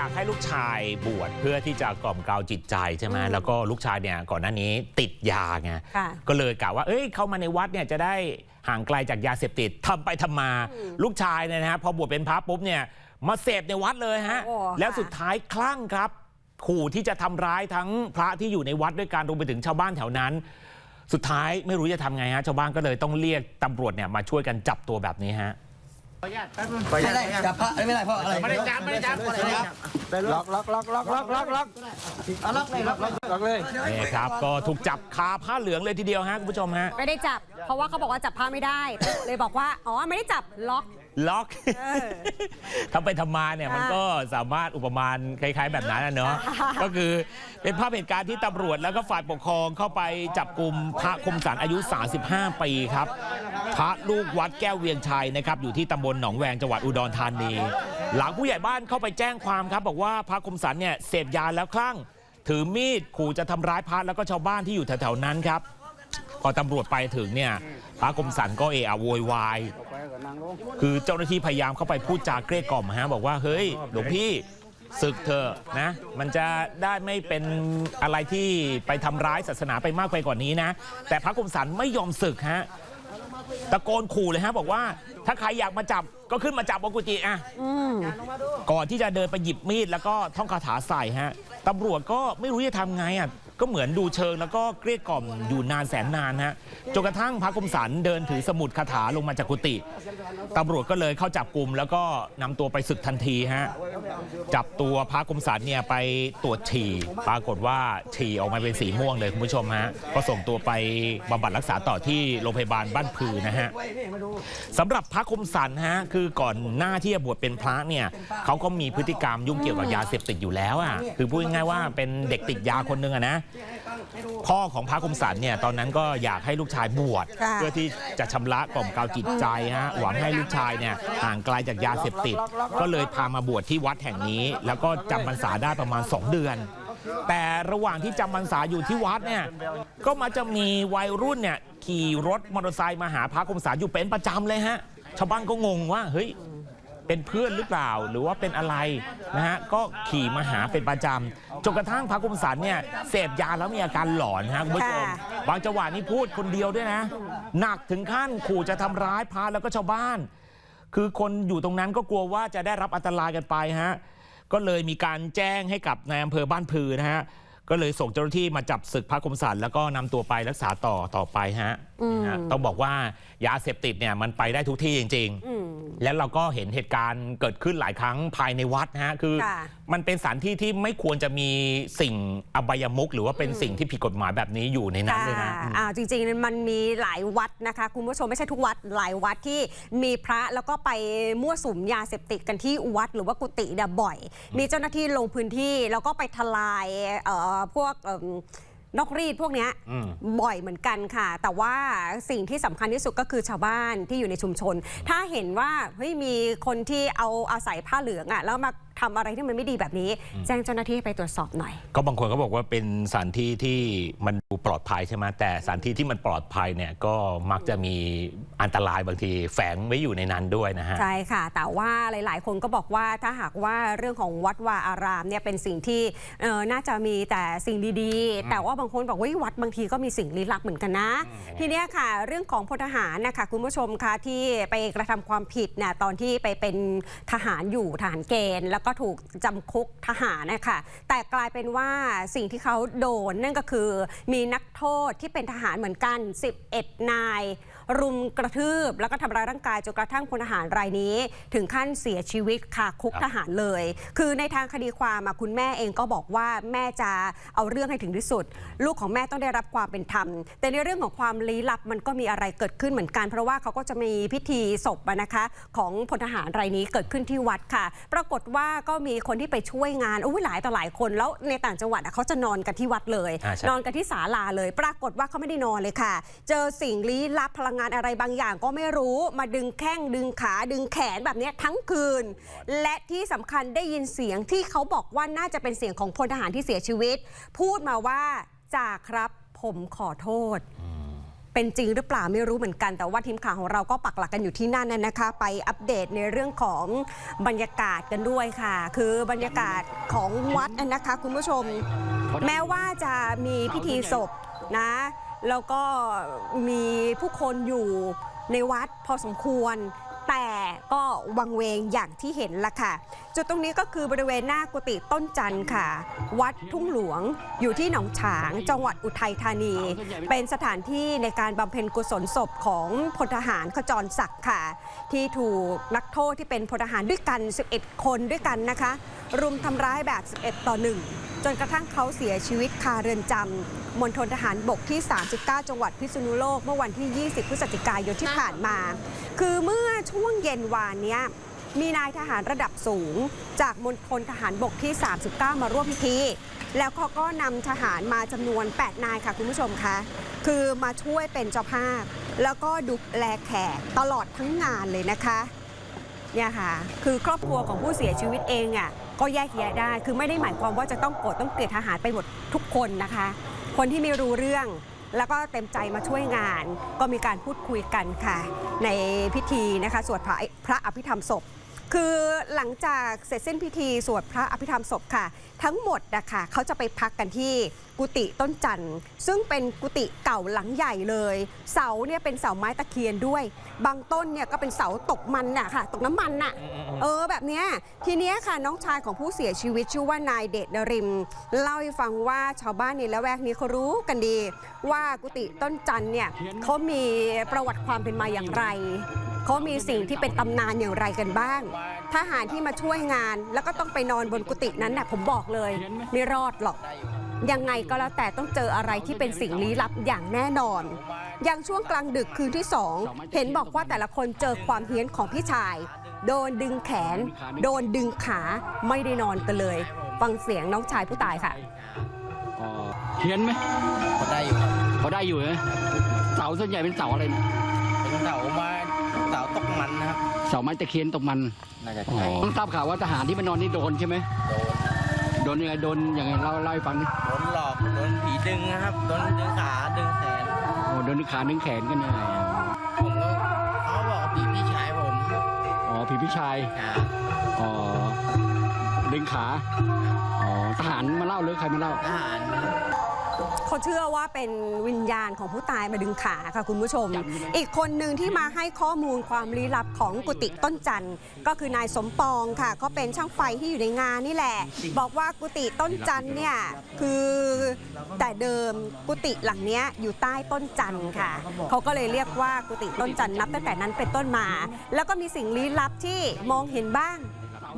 อยากให้ลูกชายบวชเพื่อที่จะกล่อมเกลาจิตใจใช่ไหมอืมแล้วก็ลูกชายเนี่ยก่อนหน้านี้ติดยาไงค่ะ ก็เลยกะว่า เอ้ยเข้ามาในวัดเนี่ยจะได้ห่างไกลจากยาเสพติดทำไปทำมาอืมลูกชายเนี่ยนะฮะพอบวชเป็นพระปุ๊บเนี่ยมาเสพในวัดเลยฮะ โอ้ค่ะ แล้วสุดท้ายคลั่งครับ ขู่ที่จะทำร้ายทั้งพระที่อยู่ในวัดด้วยการรวมไปถึงชาวบ้านแถวนั้น สุดท้ายไม่รู้จะทำไงฮะชาวบ้านก็เลยต้องเรียกตำรวจเนี่ยมาช่วยกันจับตัวแบบนี้ฮะ ไม่ได้จับพระไม่ได้เพราะอะไรไม่ได้จับไม่ได้จับล็อกล็อกล็อกล็อกล็อกล็อกล็อกล็อกเลยล็อกล็อกล็อกเลยนี่ครับก็ถูกจับคาผ้าเหลืองเลยทีเดียวฮะคุณผู้ชมฮะไม่ได้จับ เพราะว่าเขาบอกว่าจับผ้าไม่ได้ เลยบอกว่าอ๋อไม่ได้จับล็อก ล็อกเออทำไปทำมาเนี่ยค่ะมันก็สามารถอุปมาณคล้าย ๆ แบบนั้นนะเนาะค่ะก็คือเป็นภาพเหตุการณ์ที่ตำรวจแล้วก็ฝ่ายปกครองเข้าไปจับกลุ่มพระคมสันอายุ 35 ปีครับ พระลูกวัดแก้วเวียงชัยนะครับอยู่ที่ตำบลหนองแวงจังหวัดอุดรธานี หลังผู้ใหญ่บ้านเข้าไปแจ้งความครับ บอกว่าพระคมสันเนี่ยเสพยาแล้วคลั่ง ถือมีดขู่จะทำร้ายพระแล้วก็ชาวบ้านที่อยู่แถวๆนั้นครับ พอตำรวจไปถึงเนี่ยพระคมสันก็เอะอะโวยวาย คือเจ้าหน้าที่พยายามเข้าไปพูดจาเกลี้ยกล่อมฮะบอกว่าเฮ้ยหลวงพี่ศึกเถอะนะ มันจะได้ไม่เป็นอะไรที่ไปทำร้ายศาสนาไปมากไปกว่านี้นะ แต่พระคมสันไม่ยอมศึกฮะตะโกนขู่เลยฮะบอกว่าถ้าใครอยากมาจับก็ขึ้นมาจับบกุจิอะอืมก่อนที่จะเดินไปหยิบมีดแล้วก็ท่องคาถาใส่ฮะตำรวจก็ไม่รู้จะทำไงอะ ก็เหมือนดูเชิงแล้วก็เกลี้ยกล่อมอยู่นานแสนนานฮะจนกระทั่งพระคมสันเดินถือสมุดคาถาลงมาจากกุฏิตำรวจก็เลยเข้าจับกลุ่มแล้วก็นำตัวไปศึกทันทีฮะจับตัวพระคมสันเนี่ยไปตรวจฉี่ปรากฏว่าฉี่ออกมาเป็นสีม่วงเลยคุณผู้ชมฮะก็ส่งตัวไปบำบัดรักษาต่อที่โรงพยาบาลบ้านผือนะฮะสำหรับพระคมสันฮะคือก่อนหน้าที่จะบวชเป็นพระเนี่ยเขาก็มีพฤติกรรมยุ่งเกี่ยวกับยาเสพติดอยู่แล้วอะคือพูดง่ายๆว่าเป็นเด็กติดยาคนหนึงอะนะพ่อของพระคมสันเนี่ยตอนนั้นก็อยากให้ลูกชายบวชค่ะ เพื่อที่จะชำระกล่อมเกลาจิตใจฮะหวังให้ลูกชายเนี่ยห่างไกลจากยาเสพติด ก็เลยพามาบวชที่วัดแห่งนี้ แล้วก็จำพรรษาได้ประมาณ 2 เดือน แต่ระหว่างที่จำพรรษาอยู่ที่วัดเนี่ยก็มาจะมีวัยรุ่นเนี่ยขี่รถมอเตอร์ไซค์มาหาพระคมสันอยู่เป็นประจำเลยฮะชาวบ้านก็งงว่าเฮ้ย เป็นเพื่อนหรือเปล่า หรือว่าเป็นอะไรนะฮะก็ขี่มาหาเป็นประจำจนกระทั่งพระกุมสันเนี่ยเสพยาแล้วมีอาการหลอนฮะคุณผู้ชมค่ะบางจังหวะนี้พูดคนเดียวด้วยนะ หนักถึงขั้นขู่จะทำร้ายพระแล้วก็ชาวบ้าน คือคนอยู่ตรงนั้นก็กลัวว่าจะได้รับอันตรายกันไปฮะก็เลยมีการแจ้งให้กับนายอำเภอบ้านพือนะฮะ ก็เลยส่งเจ้าหน้าที่มาจับศึกพระคมสันแล้วก็นำตัวไปรักษาต่อต่อไปฮะอืมนะฮะต้องบอกว่ายาเสพติดเนี่ยมันไปได้ทุกที่จริงๆอืมแล้วเราก็เห็นเหตุการณ์เกิดขึ้นหลายครั้งภายในวัดนะฮะคือค่ะ มันเป็นสถานที่ที่ไม่ควรจะมีสิ่งอบายมุกหรือว่าเป็นสิ่งที่ผิดกฎหมายแบบนี้อยู่ในนั้นเลยนะค่ะอืมอ่าจริงๆ มันมีหลายวัดนะคะ คุณผู้ชมไม่ใช่ทุกวัดหลายวัดที่มีพระแล้วก็ไปมั่วสุมยาเสพติดกันที่วัดหรือว่ากุฏิเนี่ยบ่อย มีเจ้าหน้าที่ลงพื้นที่แล้วก็ไปทลายเอ่อพวกเอิ่มนอกรีดพวกเนี้ยอืมบ่อยเหมือนกันค่ะ แต่ว่าสิ่งที่สำคัญที่สุดก็คือชาวบ้านที่อยู่ในชุมชน ถ้าเห็นว่าเฮ้ยมีคนที่เอาอาศัยผ้าเหลืองอะ่ะแล้วมา ทำอะไรที่มันไม่ดีแบบนี้ แจ้งเจ้าหน้าที่ให้ไปตรวจสอบหน่อย ก็บางคนก็บอกว่าเป็นสถานที่ที่มันดูปลอดภัยใช่ไหมแต่สถานที่ที่มันปลอดภัยเนี่ยก็มักจะมีอันตรายบางทีแฝงไว้อยู่ในนั้นด้วยนะฮะใช่ค่ะ แต่ว่าหลาย ๆ คนก็บอกว่าถ้าหากว่าเรื่องของวัดวาอารามเนี่ยเป็นสิ่งที่เอ่อน่าจะมีแต่สิ่งดีๆ แต่ว่าบางคนบอกว่าเฮ้ยวัดบางทีก็มีสิ่งลี้ลับเหมือนกันนะ ทีเนี้ยค่ะ เรื่องของพลทหารนะคะคุณผู้ชมคะที่ไปกระทำความผิดเนี่ยตอนที่ไปเป็นทหารอยู่ทหารเกณฑ์แล้วก็ถูกจำคุกทหารนะคะแต่กลายเป็นว่าสิ่งที่เขาโดนนั่นก็คือมีนักโทษที่เป็นทหารเหมือนกัน 11 นาย รุมกระทืบ แล้วก็ทำร้ายร่างกายจนกระทั่งพลทหารรายนี้ ถึงขั้นเสียชีวิตคาคุกครับทหารเลย คือในทางคดีความอะคุณแม่เองก็บอกว่าแม่จะเอาเรื่องให้ถึงที่สุด ลูกของแม่ต้องได้รับความเป็นธรรม แต่ในเรื่องของความลี้ลับมันก็มีอะไรเกิดขึ้นเหมือนกัน เพราะว่าเขาก็จะมีพิธีศพอะนะคะของพลทหารรายนี้เกิดขึ้นที่วัดค่ะ ปรากฏว่าก็มีคนที่ไปช่วยงานอุ้ยหลายต่อหลายคนแล้วในต่างจังหวัดอะเขาจะนอนกันที่วัดเลยอ่าใช่นอนกันที่ศาลาเลย ปรากฏว่าเขาไม่ได้นอนเลยค่ะ เจอสิ่งลี้ลับพลังงานอะไรบางอย่างก็ไม่รู้มาดึงแข้งดึงขาดึงแขนแบบเนี้ยทั้งคืน และที่สำคัญได้ยินเสียงที่เขาบอกว่าน่าจะเป็นเสียงของพลทหารที่เสียชีวิต พูดมาว่าจ่าครับผมขอโทษ เป็นจริงหรือเปล่าไม่รู้เหมือนกัน แต่ว่าทีมข่าวของเราก็ปักหลักกันอยู่ที่นั่นน่ะนะคะ ไปอัปเดตในเรื่องของบรรยากาศกันด้วยค่ะ คือบรรยากาศของวัดน่ะนะคะ คุณผู้ชม แม้ว่าจะมีพิธีศพนะ แล้วก็มีผู้คนอยู่ในวัดพอสมควร แต่ก็วังเวงอย่างที่เห็นละค่ะ จุดตรงนี้ก็คือบริเวณหน้ากุฏิต้นจันทร์ค่ะ วัดทุ่งหลวงอยู่ที่หนองฉาง จังหวัดอุทัยธานี เป็นสถานที่ในการบำเพ็ญกุศลศพของพลทหารขจรศักดิ์ค่ะ ที่ถูกนักโทษที่เป็นพลทหารด้วยกัน 11 คนด้วยกันนะคะ รุมทำร้ายแบบ 11 ต่อ 1 จนกระทั่งเขาเสียชีวิตคาเรือนจำมณฑลทหารบกที่ 39 จังหวัดพิษณุโลก เมื่อวันที่ 20 พฤศจิกายนที่ผ่านมา คือเมื่อช่วงเย็นวานนี้มีนายทหารระดับสูง จากมณฑลทหารบกที่ 39 มาร่วมพิธี แล้วเขาก็นำทหารมาจำนวน 8 นายค่ะคุณผู้ชมคะคือมาช่วยเป็นเจ้าภาพ แล้วก็ดูแลแขกตลอดทั้งงานเลยนะคะเนี่ยค่ะ คือครอบครัวของผู้เสียชีวิตเองอะก็แยกแยะได้ คือไม่ได้หมายความว่าจะต้องโกรธต้องเกลียดทหารไปหมดทุกคนนะคะ คนที่ไม่รู้เรื่อง แล้วก็เต็มใจมาช่วยงาน ก็มีการพูดคุยกันค่ะ ในพิธีนะคะสวดพระพระอภิธรรมศพ คือหลังจากเสร็จสิ้นพิธีสวดพระอภิธรรมศพค่ะ ทั้งหมดนะคะเขาจะไปพักกันที่กุฏิต้นจันทร์ซึ่งเป็นกุฏิเก่าหลังใหญ่เลย เสาเนี่ยเป็นเสาไม้ตะเคียนด้วย บางต้นเนี่ยก็เป็นเสาตกมันน่ะค่ะ ตกน้ำมันน่ะเออแบบเนี้ยทีเนี้ยค่ะน้องชายของผู้เสียชีวิตชื่อว่านายเดชนริม เล่าให้ฟังว่าชาวบ้านในละแวกนี้เขารู้กันดี ว่ากุฏิต้นจันทร์เนี่ยเขามีประวัติความเป็นมาอย่างไร เขามีสิ่งที่เป็นตำนานอย่างไรกันบ้าง ทหารที่มาช่วยงานแล้วก็ต้องไปนอนบนกุฏินั้นน่ะผมบอกเลย ไม่รอดหรอก ยังไงก็แล้วแต่ต้องเจออะไรที่เป็นสิ่งลี้ลับอย่างแน่นอน อย่างช่วงกลางดึกคืนที่สองเห็นบอกว่าแต่ละคนเจอความเฮี้ยนของพี่ชาย โดนดึงแขน โดนดึงขาไม่ได้นอนกันเลย ฟังเสียงน้องชายผู้ตายค่ะอ๋อเฮียนไหมพอได้อยู่ครับพอได้อยู่นะเสาส่วนใหญ่เป็นเสาอะไรเนี่ยเป็นเสาไม้เสาต กมันนะครับเสาไม้ตะเคียนตกมันน่าจะอ๋อใช่ต้องทราบข่าวว่าทหารที่มานอนนี่โดนใช่ไหมโดนโดนยังไงโดนยังไงเล่าเล่าให้ฟังดิโดนหลอกโดนผีดึงนะครับโดนดึงขาดึงแขนโอ้โดนขาดึงแขนกันยังไงผมก็เขาบอกผีพี่ชายผมอ๋อผีพี่ชายครับอ๋อดึงขาอ๋อทหารมาเล่าหรือใครมาเล่า ทหารนะครับ เขาเชื่อว่าเป็นวิญญาณของผู้ตายมาดึงขาค่ะคุณผู้ชม อีกคนหนึ่งที่มาให้ข้อมูลความลี้ลับของกุฏิต้นจันทร์ก็คือนายสมปองค่ะเขาเป็นช่างไฟที่อยู่ในงานนี่แหละ บอกว่ากุฏิต้นจันทร์เนี่ยคือแต่เดิมกุฏิหลังเนี้ยอยู่ใต้ต้นจันทร์ค่ะเขาก็เลยเรียกว่ากุฏิต้นจันทร์นับตั้งแต่นั้นเป็นต้นมา แล้วก็มีสิ่งลี้ลับที่มองเห็นบ้าง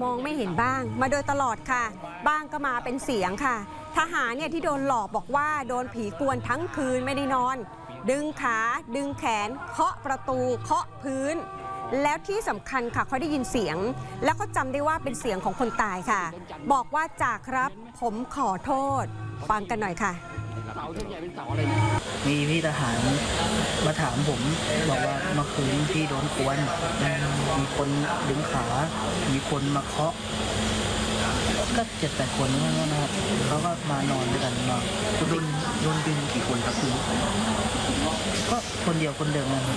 มองไม่เห็นบ้าง มาโดยตลอดค่ะ บ้างก็มาเป็นเสียงค่ะ ทหารเนี่ยที่โดนหลอกบอกว่าโดนผีกวนทั้งคืนไม่ได้นอน ดึงขาดึงแขน เคาะประตูเคาะพื้น แล้วที่สำคัญค่ะเขาได้ยินเสียง แล้วเขาจำได้ว่าเป็นเสียงของคนตายค่ะ บอกว่าจากครับผมขอโทษ ฟังกันหน่อยค่ะเสาส่ใหญ่เป็นเสาอะไรมีพี่ทหารมาถามผมบอกว่าเมื่อคืนพี่โดนกวนมีคนดึงขา มีคนมาเคาะ ก็เจ็ดแปดคนนั่นนะครับเขาก็มานอนด้วยกันมาโดนโดนดึงกี่คนครับคุณก็คนเดียวคนเดิมนะครับ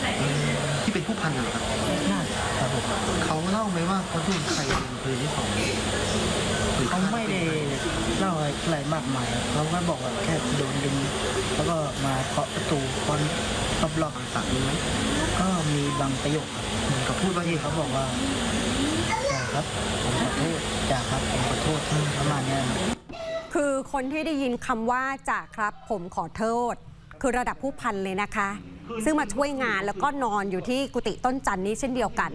ที่เป็นผู้พันเหรอครับน่าครับผมเขาเล่าไหมว่าเขาโดนใครเป็นคืนที่สองหรือเขาไม่ได้เล่าอะไรมากมายเขาก็บอกว่าแค่โดนดึงแล้วก็มาเคาะประตูคอนรอบสั่งไหมๆก็มีบางประโยคครับเหมือนกับพูดว่าเอที่งเขาบอกว่าจ่า ครับผมขอโทษจ่าครับผมขอโทษประมาณเนี้ยครับ คือคนที่ได้ยินคำว่าจ่าครับผมขอโทษ คือระดับผู้พันเลยนะคะ ซึ่งมาช่วยงานแล้วก็นอนอยู่ที่กุฏิต้นจันนี้เช่นเดียวกัน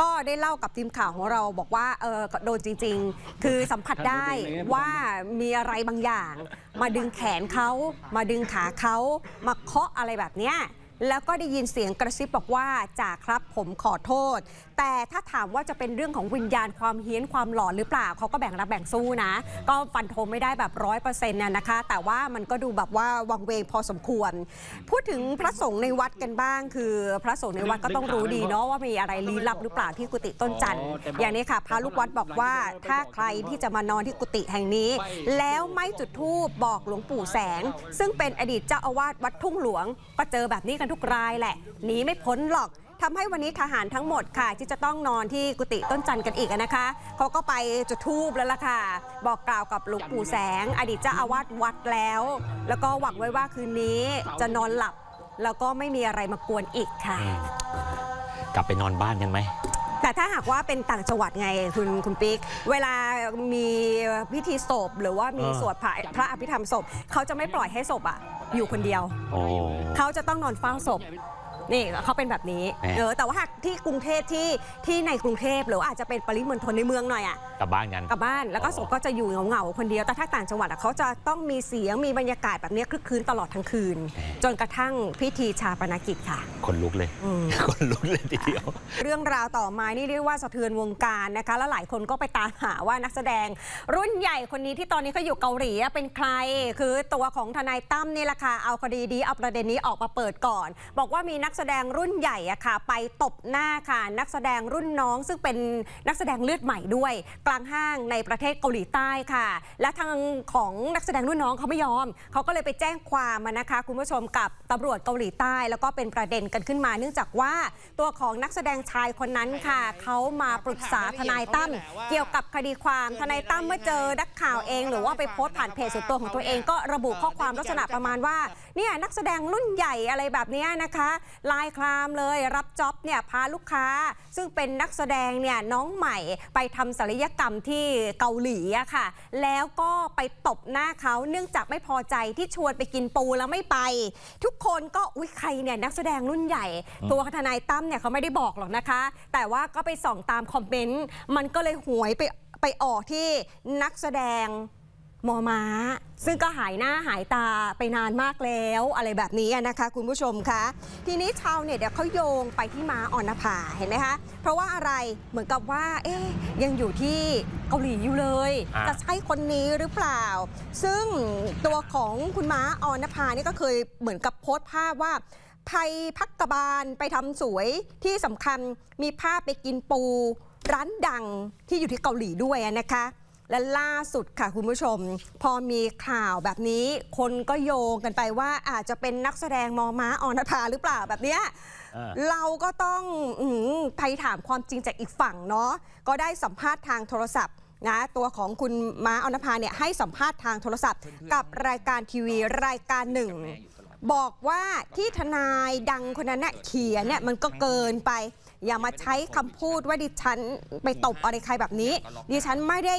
ก็ได้เล่ากับทีมข่าวของเราบอกว่าเออโดนจริง ๆ คือสัมผัสได้ว่ามีอะไรบางอย่าง มาดึงแขนเขามาดึงขาเขามาเคาะอะไรแบบเนี้ยแล้วก็ได้ยินเสียงกระซิบบอกว่าจ่าครับผมขอโทษ แต่แต่ถ้าถามว่าจะเป็นเรื่องของวิญญาณความเฮี้ยนความหลอนหรือเปล่าเขาก็แบ่งรับแบ่งสู้นะ ก็ฟันธงไม่ได้แบบร้อยเปอร์เซ็นต์นะคะ แต่ว่ามันก็ดูแบบว่าวังเวงพอสมควร พูดถึงพระสงฆ์ในวัดกันบ้าง คือพระสงฆ์ในวัดก็ต้องรู้ดีเนาะว่ามีอะไรลี้ลับหรือเปล่าที่กุฏิต้นจันทร์อย่างนี้ค่ะพระลูกวัดบอกว่าถ้าใครที่จะมานอนที่กุฏิแห่งนี้ แล้วไม่จุดธูปบอกหลวงปู่แสง ซึ่งเป็นอดีตเจ้าอาวาสวัดทุ่งหลวง ก็เจอแบบนี้กันทุกรายแหละหนีไม่พ้นหรอก ทำให้วันนี้ทหารทั้งหมดค่ะ ที่จะต้องนอนที่กุฏิต้นจันทร์กันอีกนะคะเขาก็ไปจุดธูปแล้วล่ะค่ะ บอกกล่าวกับหลวงปู่แสง อดีตเจ้าอาวาสวัดแล้ว แล้วก็หวังไว้ว่าคืนนี้จะนอนหลับ แล้วก็ไม่มีอะไรมากวนอีกค่ะ กลับไปนอนบ้านกันไหมแต่ถ้าหากว่าเป็นต่างจังหวัดไงคุณคุณปิ๊ก เวลามีพิธีศพ หรือว่ามีเออสวดพระพระอภิธรรมศพ เขาจะไม่ปล่อยให้ศพอะอยู่คนเดียวโอ้เขาจะต้องนอนเฝ้าศพ นี่เขาเป็นแบบนี้แหมเออแต่ว่าหากที่กรุงเทพที่ที่ในกรุงเทพหรือว่าอาจจะเป็นปริมณฑลในเมืองหน่อยอะกลับบ้านกัน กลับบ้านแล้วก็อ๋อ ศพก็จะอยู่เหงาๆคนเดียวแต่ถ้าต่างจังหวัดอะเขาจะต้องมีเสียงมีบรรยากาศแบบนี้คลึกคลื้นตลอดทั้งคืน จนกระทั่งพิธีชาปนกิจค่ะคนลุกเลย อืม คนลุกเลยทีเดียว เรื่องราวต่อมานี่เรียกว่าสะเทือนวงการนะคะ แล้วหลายคนก็ไปตามหาว่านักแสดง รุ่นใหญ่คนนี้ที่ตอนนี้เขาอยู่เกาหลีอะเป็นใคร คือตัวของทนายตั้มนี่แหละค่ะเอาคดีดีเอาประเด็นนี้ออกมาเปิดก่อน บอกว่ามีนักแสแสดงรุ่นใหญ่อะค่ะ ไปตบหน้าค่ะ นักแสดงรุ่นน้องซึ่งเป็นนักแสดงเลือดใหม่ด้วย กลางห้างในประเทศเกาหลีใต้ค่ะ และทางของนักแสดงรุ่นน้องเขาไม่ยอม เขาก็เลยไปแจ้งความมานะคะ คุณผู้ชมกับตำรวจเกาหลีใต้ แล้วก็เป็นประเด็นกันขึ้นมา เนื่องจากว่าตัวของนักแสดงชายคนนั้นค่ะเขามาปรึกษาทนายตั้มเกี่ยวกับคดีความทนายตั้มเมื่อเจอนักข่าวเอง หรือว่าไปโพสต์ผ่านเพจส่วนตัวของตัวเองก็ระบุข้อความลักษณะประมาณว่าเนี่ยนักแสดงรุ่นใหญ่อะไรแบบนี้นะคะลายคลามเลย รับจ็อบเนี่ยพาลูกค้า ซึ่งเป็นนักแสดงเนี่ยน้องใหม่ไปทำศัลยกรรมที่เกาหลีอะค่ะ แล้วก็ไปตบหน้าเขาเนื่องจากไม่พอใจที่ชวนไปกินปูแล้วไม่ไป ทุกคนก็อุ้ยใครเนี่ยนักแสดงรุ่นใหญ่ ตัวทนายตั้มเนี่ยเขาไม่ได้บอกหรอกนะคะ แต่ว่าก็ไปส่องตามคอมเมนต์มันก็เลยหวยไปไปออกที่นักแสดง มอม้า ซึ่งก็หายหน้าหายตาไปนานมากแล้วอะไรแบบนี้นะคะ คุณผู้ชมคะทีนี้ชาวเน็ตเนี่ยเขาโยงไปที่ม้าอ่อนนภาเห็นไหมคะเพราะว่าอะไรเหมือนกับว่า เอ๊ยยังอยู่ที่เกาหลีอยู่เลยอะจะใช่คนนี้หรือเปล่า ซึ่งตัวของคุณม้าอ่อนนภานี่ก็เคยเหมือนกับโพสต์ภาพว่าภัยพักกบาลไปทำสวยที่สำคัญมีภาพไปกินปูร้านดังที่อยู่ที่เกาหลีด้วยนะคะ และล่าสุดค่ะคุณผู้ชม พอมีข่าวแบบนี้คนก็โยงกันไปว่าอาจจะเป็นนักแสดงมอม้าออนภาหรือเปล่าแบบเนี้ยอ่าเราก็ต้องอมไปถามความจริงจากอีกฝั่งเนาะก็ได้สัมภาษณ์ทางโทรศัพท์นะตัวของคุณม้าออนภาเนี่ยให้สัมภาษณ์ทางโทรศัพท์ กับรายการทีวีรายการหนึ่ง บอกว่าที่ทนายดังคนนั้นน่ะเขียนเนี่ยมันก็เกินไป อย่ามาใช้คำพูดว่าดิฉันไปตบอะไรใครแบบนี้ ดิฉันไม่ได้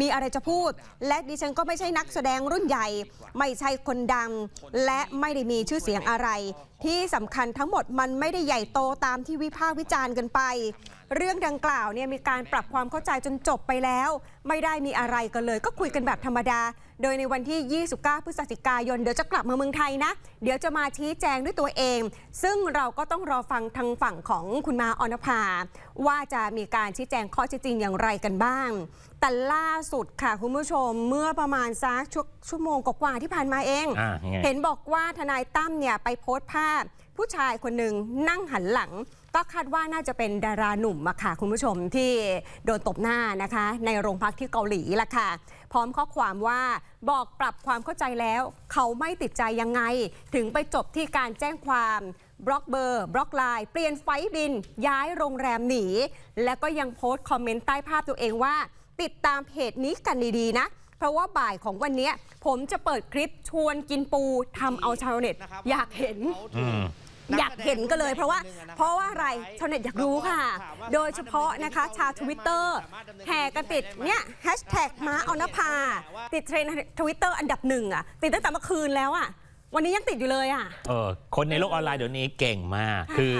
มีอะไรจะพูด และดิฉันก็ไม่ใช่นักแสดงรุ่นใหญ่ ไม่ใช่คนดัง และไม่ได้มีชื่อเสียงอะไรที่สำคัญทั้งหมดมันไม่ได้ใหญ่โตตามที่วิพากษ์วิจารณ์กันไป เรื่องดังกล่าวเนี่ยมีการปรับความเข้าใจจนจบไปแล้ว ไม่ได้มีอะไรกันเลย ก็คุยกันแบบธรรมดา โดยในวันที่ 29 พฤศจิกายน เดี๋ยวจะกลับมาเมืองไทยนะ เดี๋ยวจะมาชี้แจงด้วยตัวเอง ซึ่งเราก็ต้องรอฟังทางฝั่งของคุณมาออนภา ว่าจะมีการชี้แจงข้อเท็จจริงอย่างไรกันบ้าง แต่ล่าสุดค่ะคุณผู้ชมเมื่อประมาณสักชั่วชั่วโมงกว่าๆที่ผ่านมาเอง อ่ายังไง เห็นบอกว่าทนายตั้มเนี่ยไปโพสต์ภาพ ผู้ชายคนหนึ่งนั่งหันหลัง ก็คาดว่าน่าจะเป็นดาราหนุ่มอะค่ะคุณผู้ชมที่โดนตบหน้านะคะ ในโรงพักที่เกาหลีละค่ะ พร้อมข้อความว่าบอกปรับความเข้าใจแล้ว เขาไม่ติดใจยังไง ถึงไปจบที่การแจ้งความ บล็อกเบอร์บล็อกไลน์เปลี่ยนไฟล์บิน ย้ายโรงแรมหนี แล้วก็ยังโพสต์คอมเมนต์ใต้ภาพตัวเองว่า ติดตามเพจนี้กันดีๆนะ เพราะว่าบ่ายของวันเนี้ยผมจะเปิดคลิปชวนกินปูทำเอาชาวเน็ตอยากเห็นอืมอยากเห็นก็เลยเพราะว่า เพราะว่าอะไรชาวเน็ตอยากรู้ค่ะ โดยเฉพาะนะคะ ชาวทวิตเตอร์แห่กันติดเนี่ยแฮชแท็กม้าออนภา ติดเทรนด์ทวิตเตอร์อันดับหนึ่งอะติดตั้งแต่เมื่อคืนแล้วอะ วันนี้ยังติดอยู่เลยอะ เออคนในโลกออนไลน์เดี๋ยวนี้เก่งมาก คือ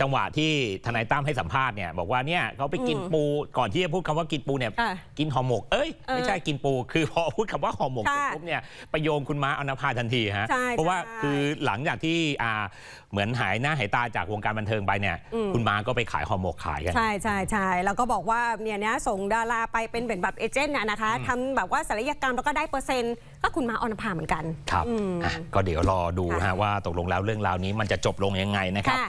จังหวะที่ทนายตั้มให้สัมภาษณ์เนี่ยบอกว่าเนี่ยเขาไปกินอืมปูก่อนที่จะพูดคำว่ากินปูเนี่ยค่ะกินห่อหมกเอ้ยเออไม่ใช่กินปู คือพอพูดคำว่าห่อหมกค่ะเสร็จปุ๊บเนี่ยไปโยงคุณม้าออนภาทันทีฮะใช่เพราะว่าใช่คือหลังจากที่อ่าเหมือนหายหน้าหายตาจากวงการบันเทิงไปเนี่ยอืมคุณม้าก็ไปขายห่อหมกขายกันใช่ใช่ใช่แล้วก็บอกว่าเนี่ยนะส่งดาราไปเป็นเหมือนแบบเอเจนต์น่ะนะคะทำแบบว่าศัลยกรรมแล้วก็ได้เปอร์เซ็นต์ก็คุณมาออนภาเหมือนกันครับอืมอะก็เดี๋ยวรอดูค่ะฮะว่าตกลงแล้วเรื่องราวนี้มันจะจบลงยังไงนะครับค่ะ